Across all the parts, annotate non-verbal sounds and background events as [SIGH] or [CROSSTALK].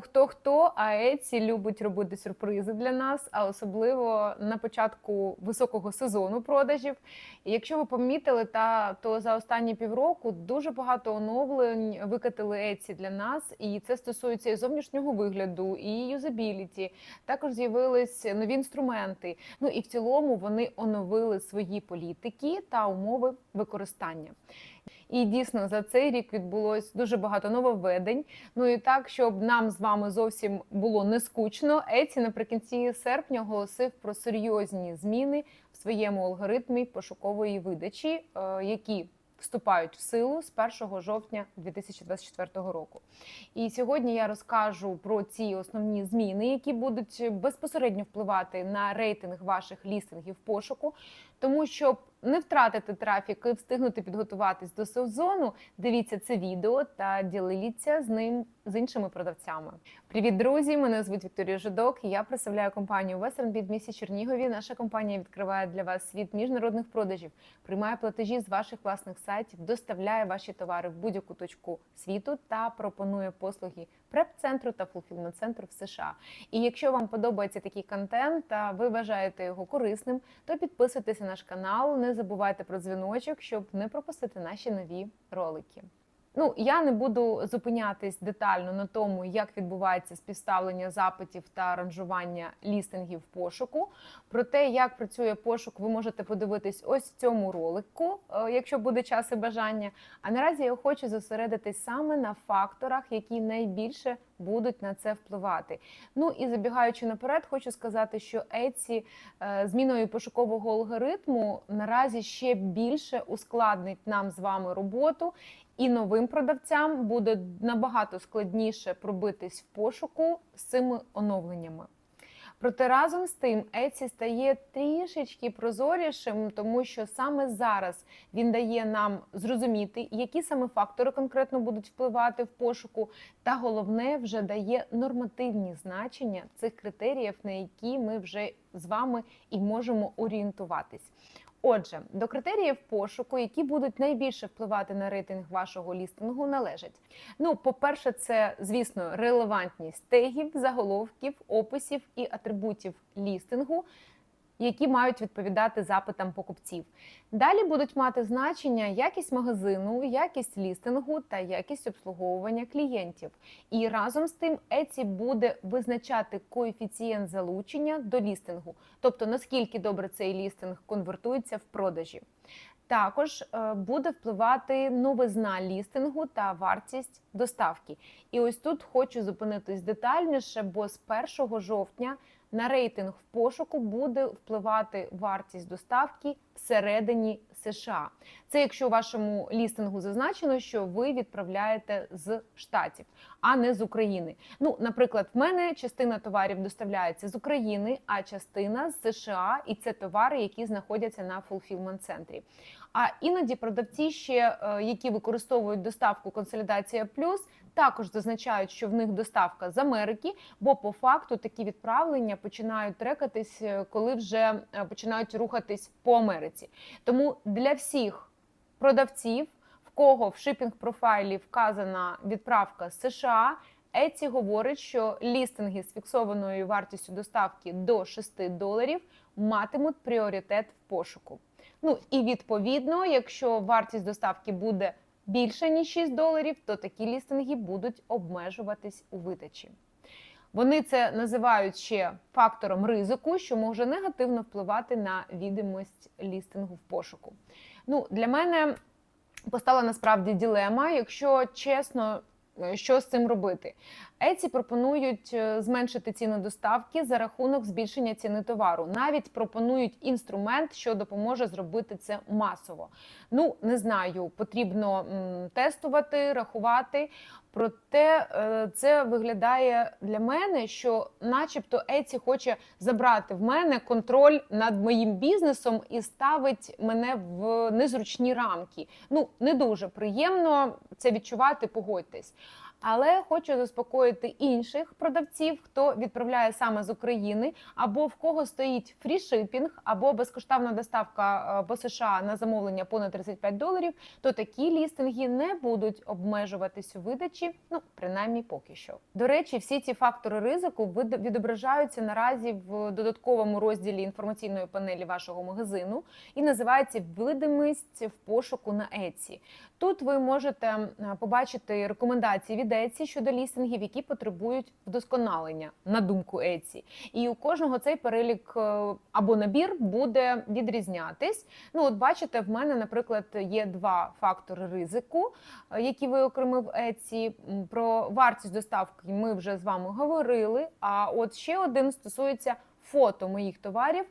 Хто хто, а Еці любить робити сюрпризи для нас, а особливо на початку високого сезону продажів. І якщо ви помітили, та то за останні півроку дуже багато оновлень викатили Еці для нас, і це стосується і зовнішнього вигляду, і юзабіліті. Також з'явились нові інструменти. Ну і в цілому вони оновили свої політики та умови використання. І дійсно за цей рік відбулось дуже багато нововведень. Ну і так, щоб нам з вами зовсім було не скучно, Еці наприкінці серпня оголосив про серйозні зміни в своєму алгоритмі пошукової видачі, е, які вступають в силу з 1 жовтня 2024 року. І сьогодні я розкажу про ці основні зміни, які будуть безпосередньо впливати на рейтинг ваших лістингів пошуку. Тому щоб не втратити трафік і встигнути підготуватись до сезону, дивіться це відео та діліться з ним з іншими продавцями. Привіт, друзі! Мене звуть Вікторія Жидок. Я представляю компанію Western Bid в місті Чернігові. Наша компанія відкриває для вас світ міжнародних продажів, приймає платежі з ваших власних сайтів, доставляє ваші товари в будь-яку точку світу та пропонує послуги преп-центру та фулфілмент-центру в США. І якщо вам подобається такий контент та ви вважаєте його корисним, то підписуйтесь на наш канал. Не забувайте про дзвіночок, щоб не пропустити наші нові ролики. Ну, я не буду зупинятись детально на тому, як відбувається співставлення запитів та ранжування лістингів пошуку. Про те, як працює пошук, ви можете подивитись ось в цьому ролику, е, якщо буде час і бажання. А наразі я хочу зосередитись саме на факторах, які найбільше будуть на це впливати. Ну і забігаючи наперед, хочу сказати, що Еці зміною пошукового алгоритму наразі ще більше ускладнить нам з вами роботу. І новим продавцям буде набагато складніше пробитись в пошуку з цими оновленнями. Проте разом з тим Еці стає трішечки прозорішим, тому що саме зараз він дає нам зрозуміти, які саме фактори конкретно будуть впливати в пошуку, та головне вже дає нормативні значення цих критеріїв, на які ми вже з вами і можемо орієнтуватись. Отже, до критеріїв пошуку, які будуть найбільше впливати на рейтинг вашого лістингу, належать. Ну, по-перше, це, звісно, релевантність тегів, заголовків, описів і атрибутів лістингу, які мають відповідати запитам покупців. Далі будуть мати значення якість магазину, якість лістингу та якість обслуговування клієнтів. І разом з тим Еці буде визначати коефіцієнт залучення до лістингу, тобто наскільки добре цей лістинг конвертується в продажі. Також е, буде впливати новизна лістингу та вартість доставки. І ось тут хочу зупинитись детальніше, бо з 1 жовтня на рейтинг в пошуку буде впливати вартість доставки всередині США. Це якщо у вашому лістингу зазначено, що ви відправляєте з штатів, а не з України. Ну, наприклад, в мене частина товарів доставляється з України, а частина з США, і це товари, які знаходяться на фулфілмент центрі. А іноді продавці, ще е, які використовують доставку консолідація плюс, також зазначають, що в них доставка з Америки, бо по факту такі відправлення починають трекатись, е, коли вже е, починають рухатись по Америці. Тому для всіх продавців, в кого в шипінг профайлі вказана відправка з США. Еці говорить, що лістинги з фіксованою вартістю доставки до 6 доларів матимуть пріоритет в пошуку. Ну і відповідно, якщо вартість доставки буде більше ніж 6 доларів, то такі лістинги будуть обмежуватись у видачі. Вони це називають ще фактором ризику, що може негативно впливати на відомість лістингу в пошуку. Ну, Для мене постала насправді ділема, якщо чесно. Що з цим робити? Еці пропонують е, зменшити ціну доставки за рахунок збільшення ціни товару. Навіть пропонують інструмент, що допоможе зробити це масово. Ну не знаю, потрібно тестувати, рахувати. Проте е, це виглядає для мене, що, начебто, Еці хоче забрати в мене контроль над моїм бізнесом і ставить мене в незручні рамки. Ну не дуже приємно це відчувати, погодьтесь. Але хочу заспокоїти інших продавців, хто відправляє саме з України, або в кого стоїть фрішипінг, або безкоштовна доставка е, по США на замовлення понад 35 доларів. То такі лістинги не будуть обмежуватись у видачі, ну принаймні поки що. До речі, всі ці фактори ризику відображаються наразі в додатковому розділі інформаційної панелі вашого магазину і називається видимість в пошуку на Etsy. Тут ви можете е, побачити рекомендації від Etsy щодо лістингів, які потребують вдосконалення на думку Etsy. І у кожного цей перелік е, або набір буде відрізнятись. Ну, от бачите, в мене, наприклад, є два фактори ризику, е, які виокремив. М, Про вартість доставки ми вже з вами говорили. А от ще один стосується фото моїх товарів.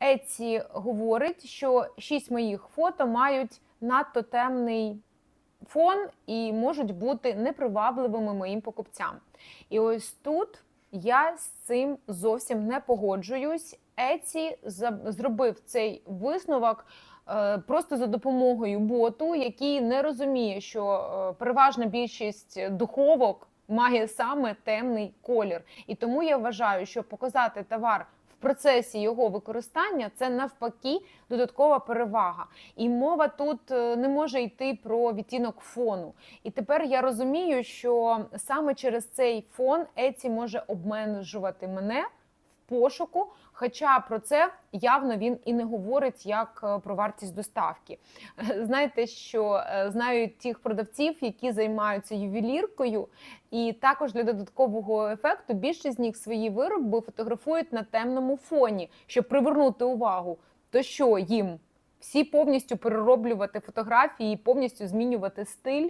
Etsy говорить, що шість моїх фото мають надто темний фон і можуть бути непривабливими моїм покупцям. І ось тут я з цим зовсім не погоджуюсь. За- зробив цей висновок е, просто за допомогою боту, який не розуміє, що е, переважна більшість духовок має саме темний колір. І тому я вважаю, що показати товар процесі його використання це навпаки додаткова перевага. І мова тут е, не може йти про відтінок фону. І тепер я розумію, що саме через цей фон Еці може обмежувати мене в пошуку. Хоча про це явно він і не говорить як е, про вартість доставки. [LAUGHS] Знаєте, що е, знаю тих продавців, які займаються ювеліркою, і також для додаткового ефекту більшість з них свої вироби фотографують на темному фоні, щоб привернути увагу. То що їм всі повністю перероблювати фотографії, повністю змінювати стиль?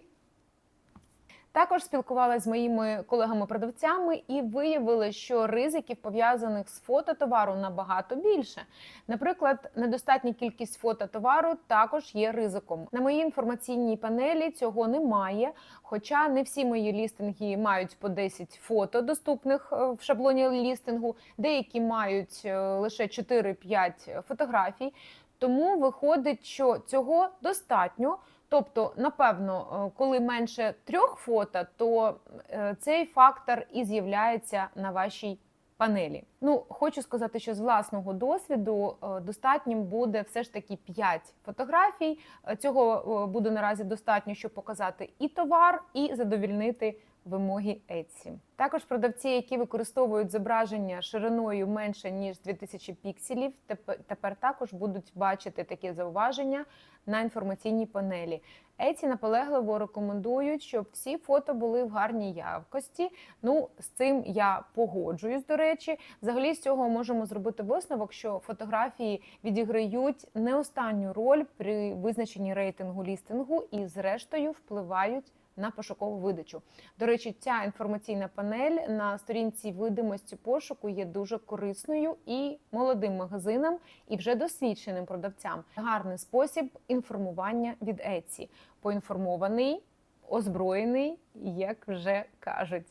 Також спілкувалася з моїми колегами-продавцями і виявили, що ризиків пов'язаних з фототовару набагато більше. Наприклад, недостатня кількість фототовару також є ризиком. На моїй інформаційній панелі цього немає. Хоча не всі мої лістинги мають по 10 фото доступних е, в шаблоні лістингу, деякі мають е, лише 4-5 фотографій. Тому виходить, що цього достатньо. Тобто, напевно, е, коли менше трьох фото, то е, цей фактор і з'являється на вашій панелі. Ну, хочу сказати, що з власного досвіду е, достатнім буде все ж таки 5 фотографій. Цього буде наразі достатньо, щоб показати і товар, і задовільнити вимоги Etsy. Також продавці, які використовують зображення шириною менше ніж 2000 пікселів, тепер, також будуть бачити такі зауваження на інформаційній панелі. Еці наполегливо рекомендують, щоб всі фото були в гарній якості. Ну, з цим я погоджуюсь. До речі, взагалі з цього можемо зробити висновок, що фотографії відіграють не останню роль при визначенні рейтингу лістингу і, зрештою, впливають на пошукову видачу. До речі, ця інформаційна панель на сторінці видимості пошуку є дуже корисною і молодим магазинам, і вже досвідченим продавцям. Гарний спосіб інформування від Etsy. Поінформований, озброєний, як вже кажуть.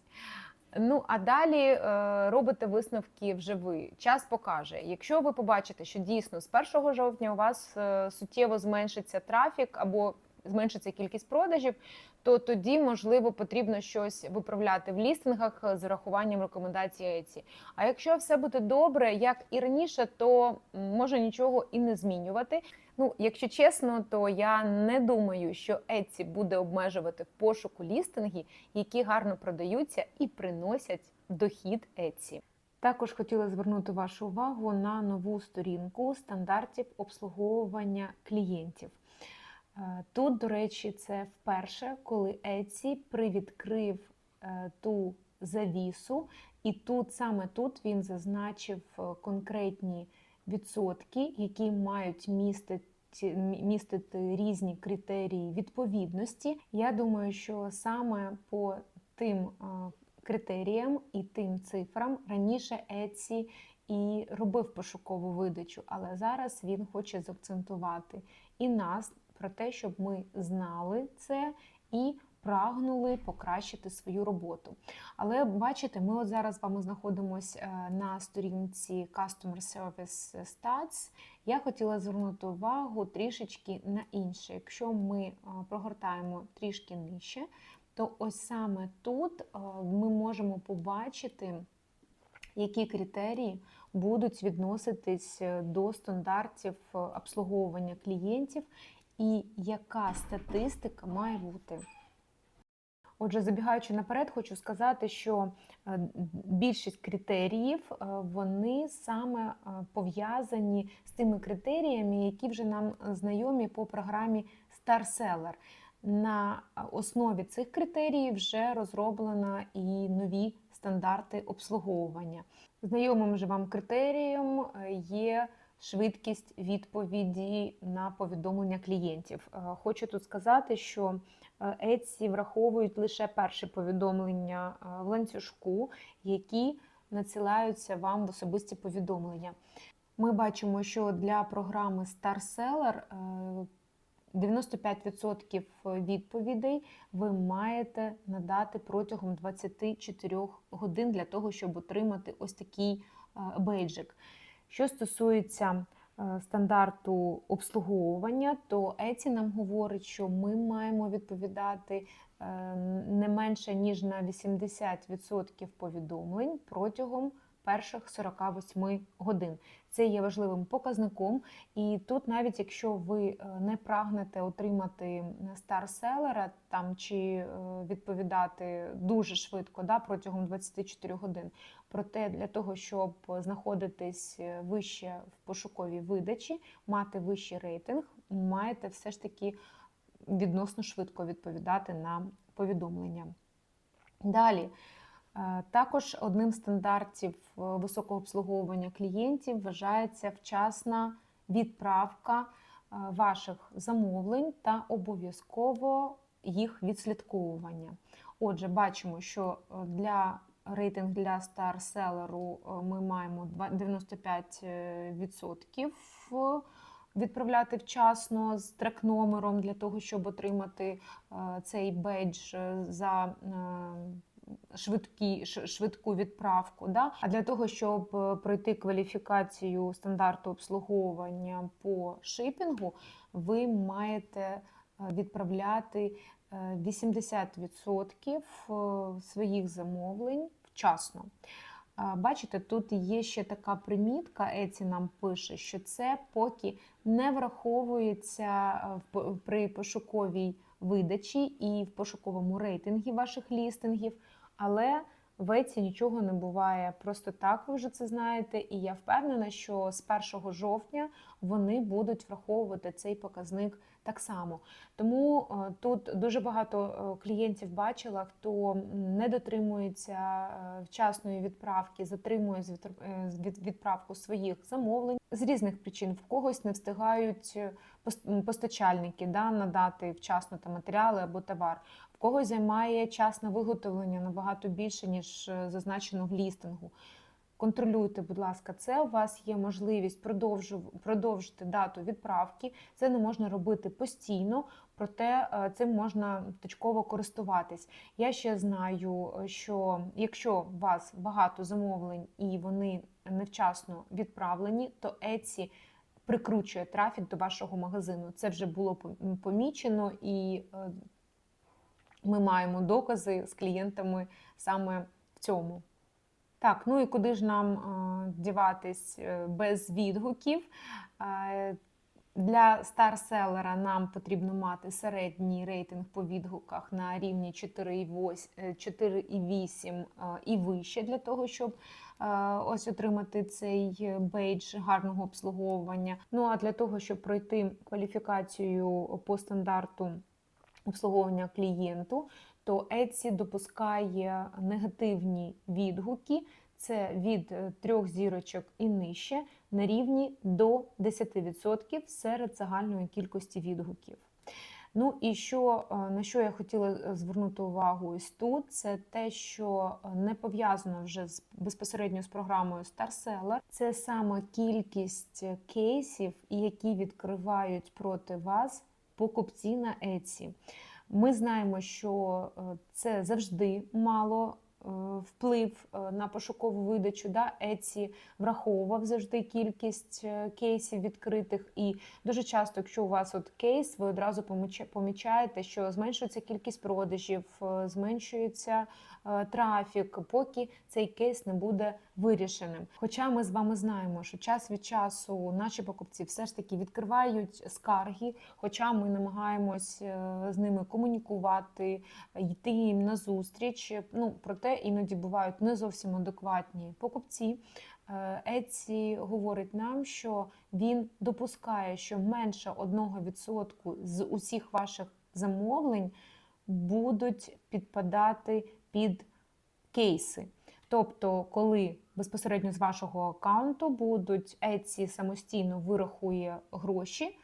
Ну а далі е, робите висновки вже ви. Час покаже. Якщо ви побачите, що дійсно з 1 жовтня у вас е, суттєво зменшиться трафік або зменшиться кількість продажів, то тоді можливо потрібно щось виправляти в лістингах з урахуванням рекомендацій Etsy. А якщо все буде добре, як і раніше, то може нічого і не змінювати. Ну, якщо чесно, то я не думаю, що Etsy буде обмежувати пошуку лістинги, які гарно продаються і приносять дохід Etsy. Також хотіла звернути вашу увагу на нову сторінку стандартів обслуговування клієнтів. Е, Тут, до речі, це вперше, коли Etsy привідкрив е, ту завісу, і тут саме тут він зазначив е, конкретні відсотки, які мають містити, містити різні критерії відповідності. Я думаю, що саме по тим критеріям і тим цифрам раніше Etsy і робив пошукову видачу, але зараз він хоче заакцентувати і нас про те, щоб ми знали це і прагнули покращити свою роботу. Але бачите, ми от зараз з вами знаходимося на сторінці Customer Service Stats. Я хотіла звернути увагу трішечки на інше. Якщо ми е, прогортаємо трішки нижче, то ось саме тут е, ми можемо побачити, які критерії будуть відноситись е, до стандартів е, обслуговування клієнтів і яка статистика має бути. Отже, забігаючи наперед, хочу сказати, що е, більшість критеріїв е, вони саме е, пов'язані з тими критеріями, які вже нам знайомі по програмі StarSeller. На основі цих критеріїв вже розроблено і нові стандарти обслуговування. Знайомим же вам критерієм є швидкість відповіді на повідомлення клієнтів. Е, Хочу тут сказати, що е, Etsy враховують лише перші повідомлення е, в ланцюжку, які надсилаються вам в особисті повідомлення. Ми бачимо, що для програми StarSeller е, 95% відповідей ви маєте надати протягом 24 годин для того, щоб отримати ось такий бейджик. Що стосується е, стандарту обслуговування, то Еці нам говорить, що ми маємо відповідати е, не менше ніж на 80% повідомлень протягом перших 48 годин. Це є важливим показником. І тут, навіть якщо ви е, не прагнете отримати старселера там чи е, відповідати дуже швидко да, протягом 24 годин, проте для того, щоб знаходитись е, вище в пошуковій видачі, мати вищий рейтинг, маєте все ж таки відносно швидко відповідати на повідомлення. Далі. Е, Також одним з стандартів е, високого обслуговування клієнтів вважається вчасна відправка е, ваших замовлень та обов'язково їх відслідковування. Отже, бачимо, що для рейтинг для старселеру ми маємо два- 95% е, відправляти вчасно з трек-номером для того, щоб отримати цей бейдж е, за швидкі, швидку відправку. Да? А для того, щоб е, пройти кваліфікацію стандарту обслуговування по шипінгу, ви маєте е, відправляти е, 80% е, своїх замовлень вчасно. Бачите, тут є ще така примітка, Еці нам пише, що це поки не враховується при пошуковій видачі і в пошуковому рейтингі ваших лістингів, але в Еці нічого не буває. Просто так, ви вже це знаєте, і я впевнена, що з 1 жовтня вони будуть враховувати цей показник так само. Тому е, тут дуже багато е, клієнтів бачила, хто не дотримується е, вчасної відправки, затримує відправку своїх замовлень з різних причин. В когось не встигають постачальники да, надати вчасно та матеріали або товар. В когось займає час на виготовлення набагато більше, ніж зазначено в лістингу. Контролюйте, будь ласка, це. У вас є можливість продовжити дату відправки. Це не можна робити постійно, проте е, цим можна точково користуватись. Я ще знаю, е, що якщо у вас багато замовлень і вони невчасно відправлені, то Etsy прикручує трафік до вашого магазину. Це вже було помічено, і е, ми маємо докази з клієнтами саме в цьому. Так, ну і куди ж нам е, діватись е, без відгуків? Е, Для старселера нам потрібно мати середній рейтинг по відгуках на рівні 4,8 е, 4,8 е, і вище для того, щоб ось отримати цей бейдж гарного обслуговування. Ну а для того, щоб пройти кваліфікацію по стандарту обслуговування клієнту, то Etsy допускає негативні відгуки. Це від е, трьох зірочок і нижче на рівні до 10% серед загальної кількості відгуків. Ну і що, е, на що я хотіла е, звернути увагу ось тут, це те, що не пов'язано вже з безпосередньо з програмою StarSeller. Це саме кількість кейсів, які відкривають проти вас покупці на Etsy. Ми знаємо, що е, це завжди мало вплив е, на пошукову видачу. Да? Etsy враховував завжди кількість е, кейсів відкритих. І дуже часто, якщо у вас от кейс, ви одразу помічаєте, що зменшується кількість продажів, е, зменшується е, трафік, поки цей кейс не буде вирішеним. Хоча ми з вами знаємо, що час від часу наші покупці все ж таки відкривають скарги, хоча ми намагаємось е, з ними комунікувати, йти їм на зустріч. Ну проте іноді бувають не зовсім адекватні покупці. Е, Etsy говорить нам, що він допускає, що менше 1% з усіх ваших замовлень будуть підпадати під кейси. Тобто, коли безпосередньо з вашого аккаунту будуть Etsy самостійно вирахує гроші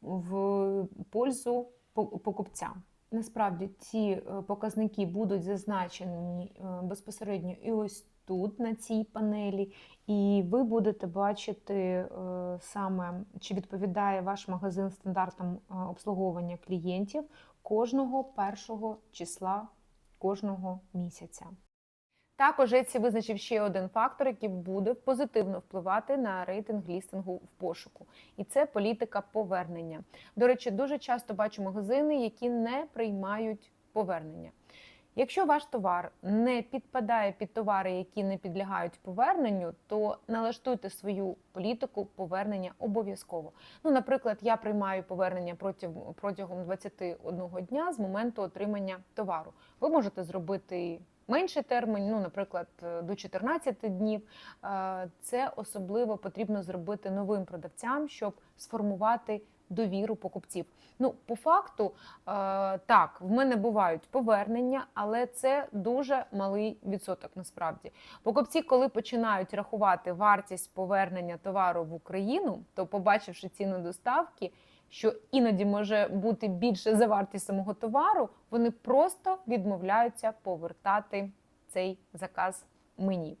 в пользу по- покупцям. Насправді ці е, показники будуть зазначені е, безпосередньо і ось тут, на цій панелі, і ви будете бачити е, саме, чи відповідає ваш магазин стандартам обслуговування клієнтів кожного першого числа кожного місяця. Також Etsy визначив ще один фактор, який буде позитивно впливати на рейтинг лістингу в пошуку, і це політика повернення. До речі, дуже часто бачу магазини, які не приймають повернення. Якщо ваш товар не підпадає під товари, які не підлягають поверненню, то налаштуйте свою політику повернення обов'язково. Ну, наприклад, я приймаю повернення протягом 21 дня з моменту отримання товару. Ви можете зробити менший термін, ну, наприклад, е, до 14 днів. Е, Це особливо потрібно зробити новим продавцям, щоб сформувати довіру покупців. Ну, по факту, е, так, в мене бувають повернення, але це дуже малий відсоток насправді. Покупці, коли починають рахувати вартість повернення товару в Україну, то побачивши ціну доставки, що іноді може бути більше за вартість самого товару, вони просто відмовляються повертати цей заказ мені.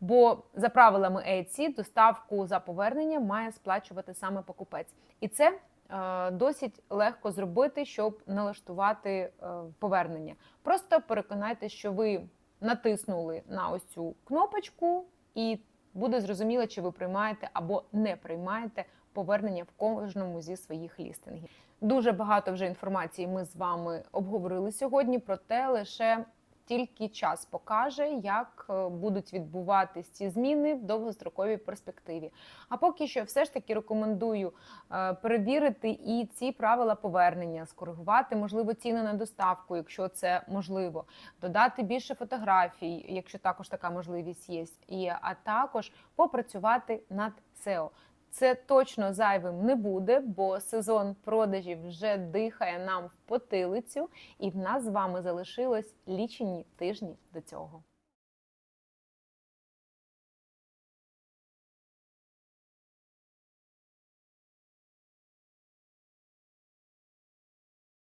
Бо за правилами Etsy доставку за повернення має сплачувати саме покупець, і це е, досить легко зробити, щоб налаштувати е, повернення. Просто переконайтеся, що ви натиснули на ось цю кнопочку, і буде зрозуміло, чи ви приймаєте або не приймаєте повернення в кожному зі своїх лістингів. Дуже багато вже інформації ми з вами обговорили сьогодні, проте лише тільки час покаже, як е, будуть відбуватись ці зміни в довгостроковій перспективі. А поки що, все ж таки рекомендую е, перевірити і ці правила повернення, скоригувати, можливо, ціни на доставку, якщо це можливо, додати більше фотографій, якщо також така можливість є, і а також попрацювати над SEO. Це точно зайвим не буде, бо сезон продажів вже дихає нам в потилицю, і в нас з вами залишилось лічені тижні до цього.